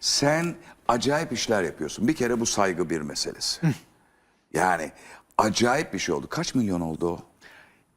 Sen acayip işler yapıyorsun. Bir kere bu saygı bir meselesi. Yani acayip bir şey oldu. Kaç milyon oldu o?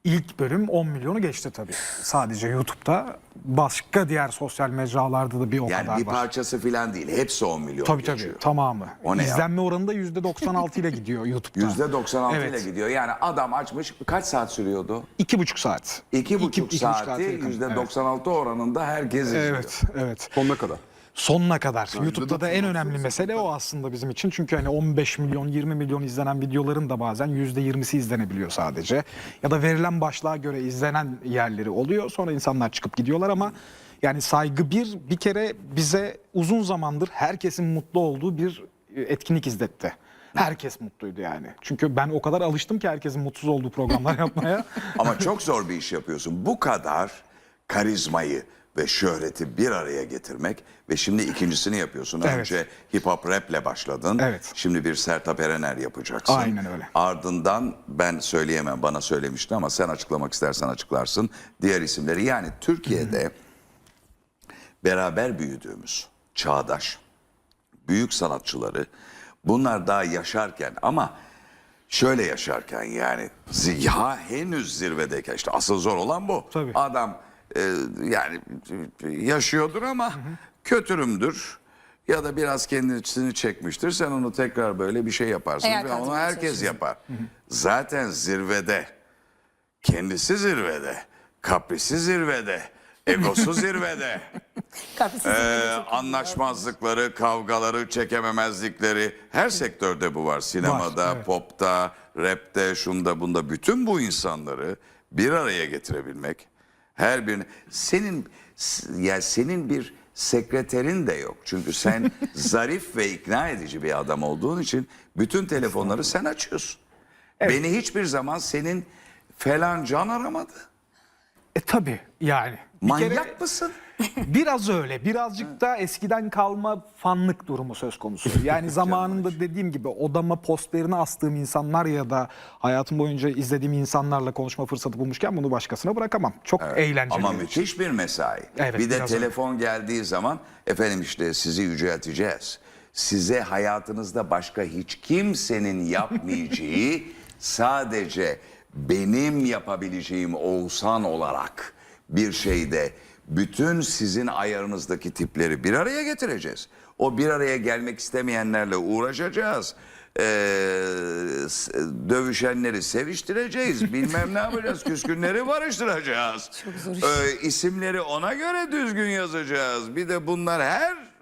İlk bölüm 10 milyonu geçti tabii. Sadece YouTube'da. Başka diğer sosyal mecralarda da bir o Yani kadar bir var. parçası falan değil. Hepsi 10 milyon Tabii geçiyor. tabii tamamı. O ne ya? İzlenme oranı da %96 ile gidiyor YouTube'da. %96 ile Evet. gidiyor. Yani adam açmış kaç saat sürüyordu? İki buçuk saat. İki buçuk iki buçuk saati saate yakın. %96 oranında herkes izliyor. Evet, evet. Sonuna kadar. Sonuna kadar. YouTube'da da en %96 önemli mesele o aslında bizim için. Çünkü hani 15 milyon, 20 milyon izlenen videoların da bazen %20'si izlenebiliyor sadece. Ya da verilen başlığa göre izlenen yerleri oluyor. Sonra insanlar çıkıp gidiyorlar ama yani saygı bir, bir kere bize uzun zamandır herkesin mutlu olduğu bir e, etkinlik izletti. Herkes mutluydu yani. Çünkü ben o kadar alıştım ki herkesin mutsuz olduğu programlar yapmaya. Ama çok zor bir iş yapıyorsun. Bu kadar karizmayı ve şöhreti bir araya getirmek ve şimdi ikincisini yapıyorsun. Evet. Önce hip hop rap'le başladın. Evet. Şimdi bir Sertab Erener yapacaksın. Aynen öyle. Ardından ben söyleyemem bana söylemişti ama sen açıklamak istersen açıklarsın. Diğer isimleri yani Türkiye'de beraber büyüdüğümüz çağdaş büyük sanatçıları bunlar daha yaşarken ama şöyle yaşarken yani ya henüz zirvedeyken işte asıl zor olan bu. Tabii. Adam e, yani yaşıyordur ama kötürümdür ya da biraz kendisini çekmiştir. Sen onu tekrar böyle bir şey yaparsın Hayal ve onu herkes yapar. Zaten zirvede kendisi zirvede, kaprisi zirvede, egosu zirvede. Ee, anlaşmazlıkları, kavgaları, çekememezlikleri her sektörde bu var. Sinemada, Var, evet. popta, rapte, şunda bunda bütün bu insanları bir araya getirebilmek. Her birini senin ya senin bir sekreterin de yok. Çünkü sen zarif ve ikna edici bir adam olduğun için bütün telefonları sen açıyorsun. Beni hiçbir zaman senin falan can aramadı. E tabii yani. Bir Manyak kere- mısın? Biraz öyle. Birazcık da eskiden kalma fanlık durumu söz konusu. Yani zamanında dediğim gibi odama postlerini astığım insanlar ya da hayatım boyunca izlediğim insanlarla konuşma fırsatı bulmuşken bunu başkasına bırakamam. Çok eğlenceli. Ama müthiş bir mesai. Evet, bir de biraz telefon geldiği zaman efendim işte sizi yücelteceğiz. Size hayatınızda başka hiç kimsenin yapmayacağı sadece benim yapabileceğim Oğuzhan olarak bir şeyde bütün sizin ayarınızdaki tipleri bir araya getireceğiz. O bir araya gelmek istemeyenlerle uğraşacağız. Ee, dövüşenleri seviştireceğiz. Bilmem ne yapacağız. Küskünleri barıştıracağız. Çok zor iş. Ee, isimleri ona göre düzgün yazacağız. Bir de bunlar her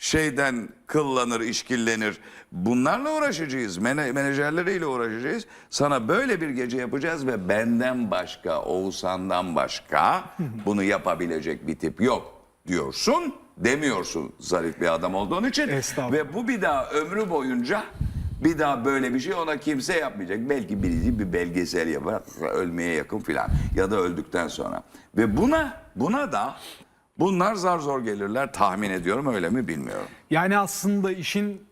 şeyden kıllanır, işkillenir. Bunlarla uğraşacağız. Mene, menajerleriyle uğraşacağız. Sana böyle bir gece yapacağız ve benden başka, Oğuzhan'dan başka bunu yapabilecek bir tip yok diyorsun. Demiyorsun zarif bir adam olduğun için. Ve bu bir daha ömrü boyunca bir daha böyle bir şey ona kimse yapmayacak. Belki birisi bir belgesel yapar, ölmeye yakın filan ya da öldükten sonra. Ve buna buna da bunlar zar zor gelirler tahmin ediyorum öyle mi bilmiyorum. Yani aslında işin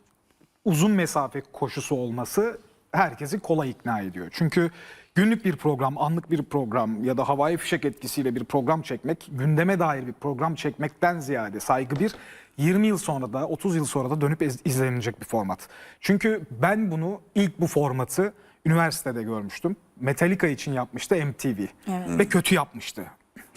uzun mesafe koşusu olması herkesi kolay ikna ediyor. Çünkü günlük bir program, anlık bir program ya da havai fişek etkisiyle bir program çekmek, gündeme dair bir program çekmekten ziyade saygı bir 20 yıl sonra da 30 yıl sonra da dönüp iz- izlenilecek bir format. Çünkü ben bunu ilk bu formatı üniversitede görmüştüm. Metallica için yapmıştı MTV ve kötü yapmıştı.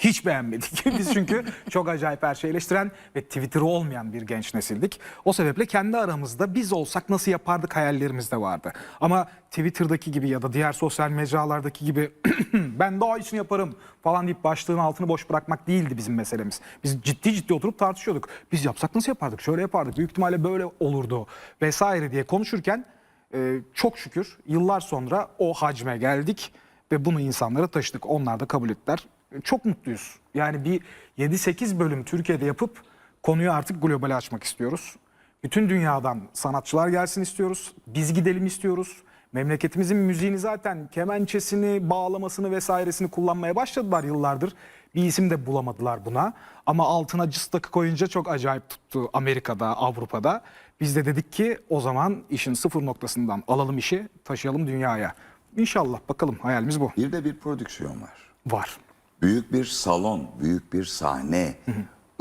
Hiç beğenmedik. Biz çünkü çok acayip her şeyi eleştiren ve Twitter'ı olmayan bir genç nesildik. O sebeple kendi aramızda biz olsak nasıl yapardık hayallerimiz de vardı. Ama Twitter'daki gibi ya da diğer sosyal mecralardaki gibi ben daha iyisini yaparım falan deyip başlığın altını boş bırakmak değildi bizim meselemiz. Biz ciddi ciddi oturup tartışıyorduk. Biz yapsak nasıl yapardık? Şöyle yapardık. Büyük ihtimalle böyle olurdu vesaire diye konuşurken e, çok şükür yıllar sonra o hacme geldik ve bunu insanlara taşıdık. Onlar da kabul ettiler. Çok mutluyuz. Yani bir 7-8 bölüm Türkiye'de yapıp konuyu artık globale açmak istiyoruz. Bütün dünyadan sanatçılar gelsin istiyoruz. Biz gidelim istiyoruz. Memleketimizin müziğini zaten kemençesini, bağlamasını vesairesini kullanmaya başladılar yıllardır. Bir isim de bulamadılar buna. Ama altına cıstakı koyunca çok acayip tuttu Amerika'da, Avrupa'da. Biz de dedik ki o zaman işin sıfır noktasından alalım işi, taşıyalım dünyaya. İnşallah bakalım hayalimiz bu. Bir de bir prodüksiyon var. Var. Büyük bir salon, büyük bir sahne,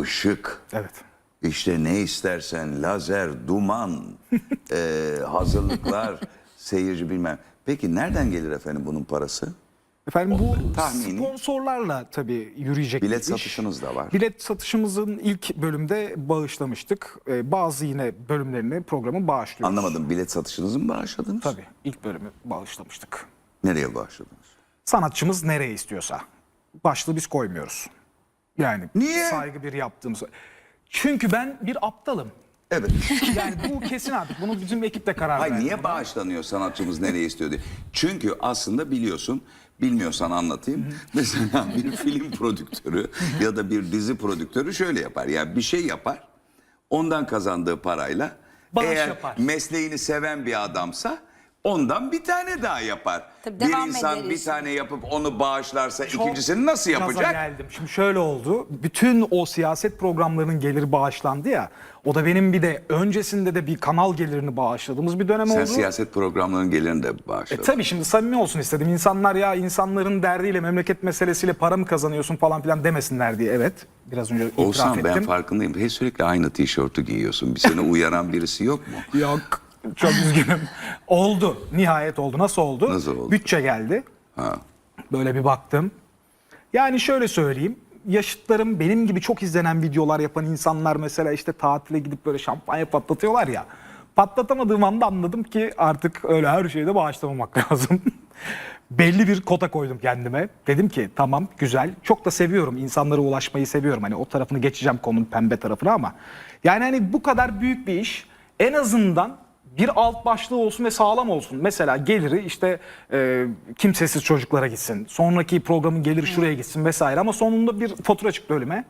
ışık, Evet. İşte ne istersen lazer, duman, e, hazırlıklar, seyirci bilmem. Peki nereden gelir efendim bunun parası? Efendim bu tahmini. sponsorlarla tabii yürüyecek Bilet bir iş. satışınız da var. Bilet satışımızın ilk bölümde bağışlamıştık. Ee, bazı yine bölümlerini programı bağışlıyoruz. Anlamadım bilet satışınızı mı bağışladınız? Tabii ilk bölümü bağışlamıştık. Nereye bağışladınız? Sanatçımız nereye istiyorsa. Başlığı biz koymuyoruz. Yani Niye? saygı bir yaptığımız. Çünkü ben bir aptalım. Evet. Yani bu kesin artık. Bunu bizim ekip de karar Hayır verdi. niye bağışlanıyor sanatçımız nereye istiyor diye. Çünkü aslında biliyorsun bilmiyorsan anlatayım. Mesela bir film prodüktörü ya da bir dizi prodüktörü şöyle yapar. Yani bir şey yapar. Ondan kazandığı parayla Bağış eğer yapar. mesleğini seven bir adamsa ondan bir tane daha yapar. Tabii bir devam insan eder bir tane yapıp onu bağışlarsa Çok ikincisini nasıl gaza yapacak? geldim. Şimdi şöyle oldu. Bütün o siyaset programlarının geliri bağışlandı ya. O da benim bir de öncesinde de bir kanal gelirini bağışladığımız bir dönem Sen oldu. siyaset programlarının gelirini de E bağışladın. tabii şimdi samimi olsun istedim. İnsanlar ya insanların derdiyle, memleket meselesiyle para mı kazanıyorsun falan filan demesinler diye. Evet. Biraz önce itiraf ettim. ben farkındayım. Hep sürekli aynı tişörtü giyiyorsun. Bir seni uyaran birisi yok mu? Yok. Çok üzgünüm. oldu. Nihayet oldu. Nasıl oldu? Nasıl oldu? Bütçe geldi. Ha. Böyle bir baktım. Yani şöyle söyleyeyim. Yaşıtlarım benim gibi çok izlenen videolar yapan insanlar mesela işte tatile gidip böyle şampanya patlatıyorlar ya. Patlatamadığım anda anladım ki artık öyle her şeyde bağışlamamak lazım. Belli bir kota koydum kendime. Dedim ki tamam güzel. Çok da seviyorum. insanlara ulaşmayı seviyorum. Hani o tarafını geçeceğim konunun pembe tarafına ama. Yani hani bu kadar büyük bir iş en azından bir alt başlığı olsun ve sağlam olsun. Mesela geliri işte e, kimsesiz çocuklara gitsin. Sonraki programın geliri şuraya gitsin vesaire. Ama sonunda bir fatura çıktı önüme.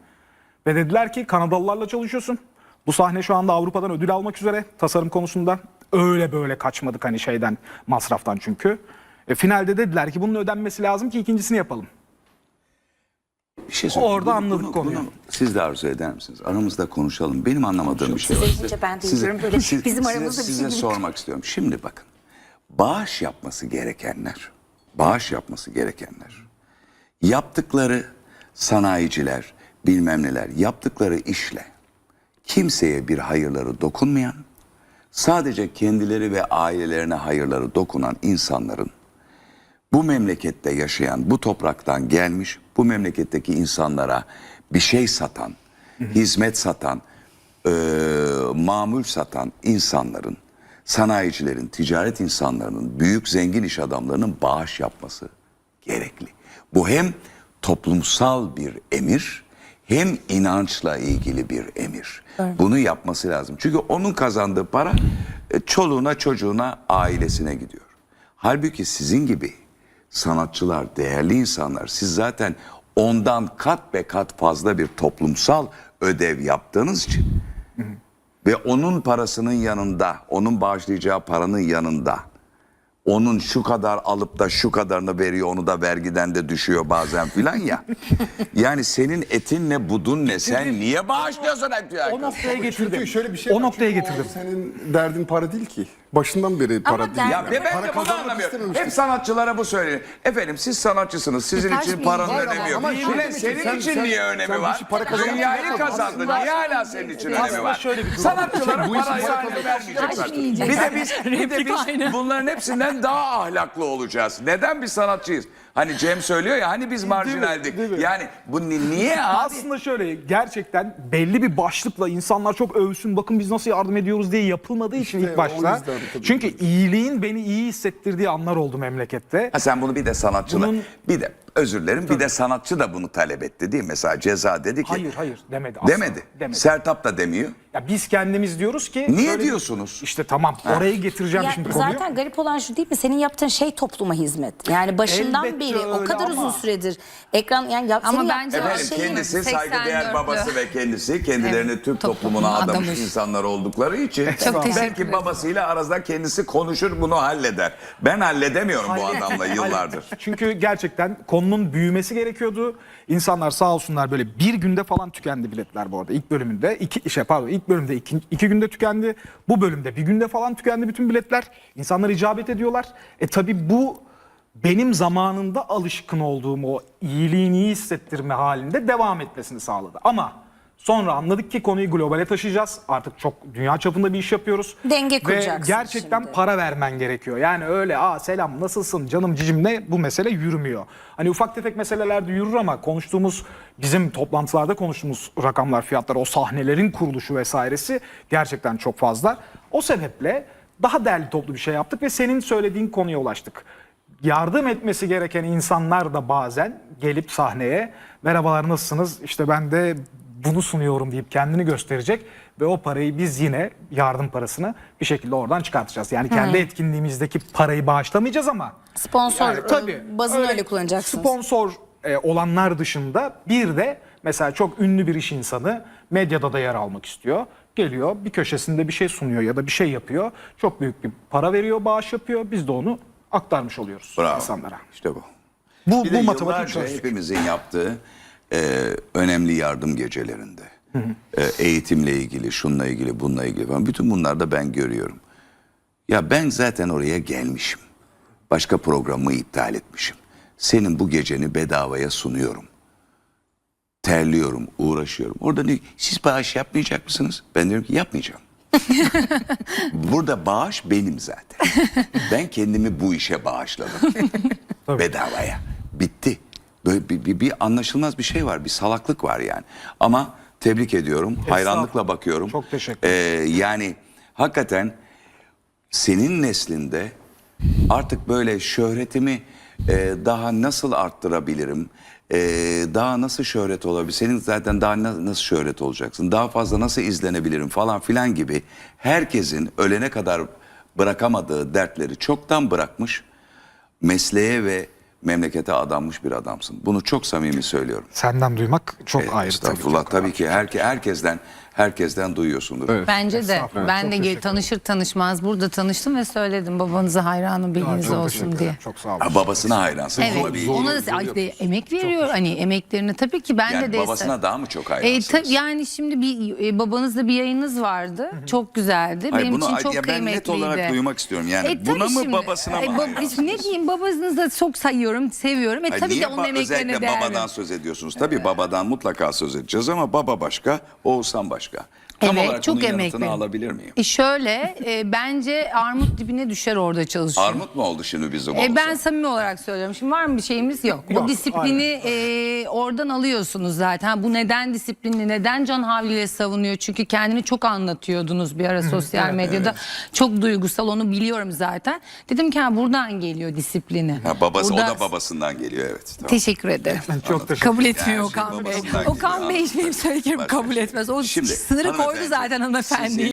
Ve dediler ki Kanadalılarla çalışıyorsun. Bu sahne şu anda Avrupa'dan ödül almak üzere tasarım konusunda. Öyle böyle kaçmadık hani şeyden masraftan çünkü. E, finalde dediler ki bunun ödenmesi lazım ki ikincisini yapalım. Bir şey söyleyeyim. Orada anladık konuyu. siz de arzu eder misiniz? Aramızda konuşalım. Benim anlamadığım bir şey var. Size ben de izliyorum. Böyle bizim size- aramızda bir şey size gibi. sormak istiyorum. Şimdi bakın. Bağış yapması gerekenler, bağış yapması gerekenler, yaptıkları sanayiciler, bilmem neler, yaptıkları işle kimseye bir hayırları dokunmayan, sadece kendileri ve ailelerine hayırları dokunan insanların bu memlekette yaşayan, bu topraktan gelmiş, bu memleketteki insanlara bir şey satan, hizmet satan, eee, mamul satan insanların, sanayicilerin, ticaret insanlarının, büyük zengin iş adamlarının bağış yapması gerekli. Bu hem toplumsal bir emir, hem inançla ilgili bir emir. Bunu yapması lazım. Çünkü onun kazandığı para e, çoluğuna, çocuğuna, ailesine gidiyor. Halbuki sizin gibi sanatçılar, değerli insanlar siz zaten ondan kat be kat fazla bir toplumsal ödev yaptığınız için ve onun parasının yanında, onun bağışlayacağı paranın yanında onun şu kadar alıp da şu kadarını veriyor onu da vergiden de düşüyor bazen filan ya. yani senin etin ne budun ne sen niye bağışlıyorsun hep O noktaya getirdim. Çünkü şöyle bir şey o var. noktaya Çünkü getirdim. Senin derdin para değil ki. Başından beri para Ama değil. Ya ben Para de bunu kazanmak anlamıyorum. istememiştim. Hep sanatçılara bu söylenir. Efendim siz sanatçısınız. Sizin Ters için paranın ilgi var önemi yok. ama Ulan bir şey, senin sen- için sen- niye sen önemi bu var? işi para kazanmak Dünyayı kazandın. Aslında- Niye hala senin için Aslında önemi var? şöyle bir durum. Sanatçılara Bu işi parayı para haline vermeyeceksin. Bir de biz, bir de biz bunların hepsinden daha ahlaklı olacağız. Neden biz sanatçıyız? Hani Cem söylüyor ya hani biz marjinaldik. Değil mi? Yani bu ni- niye abi? Aslında şöyle gerçekten belli bir başlıkla insanlar çok övsün bakın biz nasıl yardım ediyoruz diye yapılmadığı için İşte ilk o başta. yüzden tabii. Çünkü iyiliğin beni iyi hissettirdiği anlar oldu memlekette. Ha sen bunu bir de sanatçılar, Bunun- bir de özür dilerim bir de sanatçı da bunu talep etti değil mi? Mesela ceza dedi ki. Hayır hayır demedi. Demedi. Demedi. Sertap da demiyor. Ya biz kendimiz diyoruz ki. Niye böyle bir- diyorsunuz? İşte tamam oraya getireceğim Ya şimdi konuyu. zaten garip olan şu değil mi? Senin yaptığın şey topluma hizmet. Yani başından Elbette beri o kadar ama- uzun süredir ekran yani yap, Ama senin bence Efendim şeyin- kendisi saygıdeğer 84'lü. babası ve kendisi kendilerini Evet, Türk toplumun toplumuna adamış adamış. insanlar oldukları için Çok belki ederim. babasıyla arasında kendisi konuşur bunu halleder. Ben halledemiyorum bu adamla yıllardır. Çünkü gerçekten konunun büyümesi gerekiyordu. İnsanlar sağ olsunlar böyle bir günde falan tükendi biletler bu arada. İlk bölümünde iki şey pardon ilk bölümde iki, iki günde tükendi. Bu bölümde bir günde falan tükendi bütün biletler. İnsanlar icabet ediyorlar. E tabi bu benim zamanında alışkın olduğum o iyiliğini iyi hissettirme halinde devam etmesini sağladı. Ama Sonra anladık ki konuyu globale taşıyacağız. Artık çok dünya çapında bir iş yapıyoruz. Denge Ve kuracaksın gerçekten şimdi. para vermen gerekiyor. Yani öyle aa selam nasılsın canım cicim ne bu mesele yürümüyor. Hani ufak tefek meselelerde yürür ama konuştuğumuz bizim toplantılarda konuştuğumuz rakamlar fiyatlar o sahnelerin kuruluşu vesairesi gerçekten çok fazla. O sebeple daha değerli toplu bir şey yaptık ve senin söylediğin konuya ulaştık. Yardım etmesi gereken insanlar da bazen gelip sahneye merhabalar nasılsınız işte ben de bunu sunuyorum deyip kendini gösterecek ve o parayı biz yine yardım parasını bir şekilde oradan çıkartacağız. Yani kendi etkinliğimizdeki parayı bağışlamayacağız ama Sponsor yani tabii e, bazını öyle, kullanacaksınız. Sponsor e, olanlar dışında bir de mesela çok ünlü bir iş insanı medyada da yer almak istiyor. Geliyor bir köşesinde bir şey sunuyor ya da bir şey yapıyor. Çok büyük bir para veriyor, bağış yapıyor. Biz de onu aktarmış oluyoruz Bravo. insanlara. İşte bu. Bu, Bir bu de matematik yıllarca çözdük. hepimizin yaptığı e, önemli yardım gecelerinde. E, eğitimle ilgili, şunla ilgili, bununla ilgili falan. Bütün bunlarda ben görüyorum. Ya ben zaten oraya gelmişim. Başka programımı iptal etmişim. Senin bu geceni bedavaya sunuyorum. Terliyorum, uğraşıyorum. Orada diyor siz bağış yapmayacak mısınız? Ben diyorum ki yapmayacağım. Burada bağış benim zaten. Ben kendimi bu işe bağışladım. Bedavaya. Bitti. Böyle bir, bir, bir anlaşılmaz bir şey var. Bir salaklık var yani. Ama tebrik ediyorum. Hayranlıkla bakıyorum. Çok teşekkür Ee, yani hakikaten senin neslinde artık böyle şöhretimi e, daha nasıl arttırabilirim? E, daha nasıl şöhret olabilir? Senin zaten daha na- nasıl şöhret olacaksın? Daha fazla nasıl izlenebilirim falan filan gibi herkesin ölene kadar bırakamadığı dertleri çoktan bırakmış mesleğe ve memlekete adanmış bir adamsın. Bunu çok samimi söylüyorum. Senden duymak çok ayrı tabii. Estağfurullah tabii ki herke, herkesten herkesten duyuyorsundur. Bence de. Estağfurullah. Ben Çok de tanışır tanışmaz burada tanıştım ve söyledim babanıza hayranım bilginiz Çok olsun diye. Çok sağ olun. Ha, babasına hayransın. Evet. Tabii. Ona da de emek veriyor. Hani emeklerini tabii ki ben Yani de destek. babasına daha mı çok E, hayransınız? ta- yani şimdi bir e, babanızla bir yayınız vardı. Çok güzeldi. Hayır, Benim bunu için çok ya ben net kıymetliydi. olarak duymak istiyorum. Yani E, buna tabii mı şimdi, babasına e, mı hayransınız? Ne diyeyim babasınızı da çok sayıyorum, seviyorum. E Hayır, tabii de onun emeklerine özellikle değer babadan söz ediyorsunuz? Tabii babadan mutlaka söz edeceğiz ama baba başka, Oğuzhan başka. Tam Evet, olarak çok bunun emek yanıtını alabilir miyim? E şöyle e, bence armut dibine düşer orada çalışıyor. Armut mu oldu şimdi bizim E, ben samimi olarak söylüyorum. Şimdi var mı bir şeyimiz yok. Yok, o disiplini e, oradan alıyorsunuz zaten. Bu neden disiplinli, neden Can Havli'yle savunuyor? Çünkü kendini çok anlatıyordunuz bir ara sosyal medyada. Çok duygusal onu biliyorum zaten. Dedim ki ha, buradan geliyor disiplini. Ha, babası, Burada- o da babasından geliyor evet. Tamam. Teşekkür ederim. Çok teşekkür Kabul Yani etmiyor şey Okan Bey. Okan. Bey benim söylediklerimi kabul şey. etmez. O Şimdi, sınırı koydu zaten hanımefendi.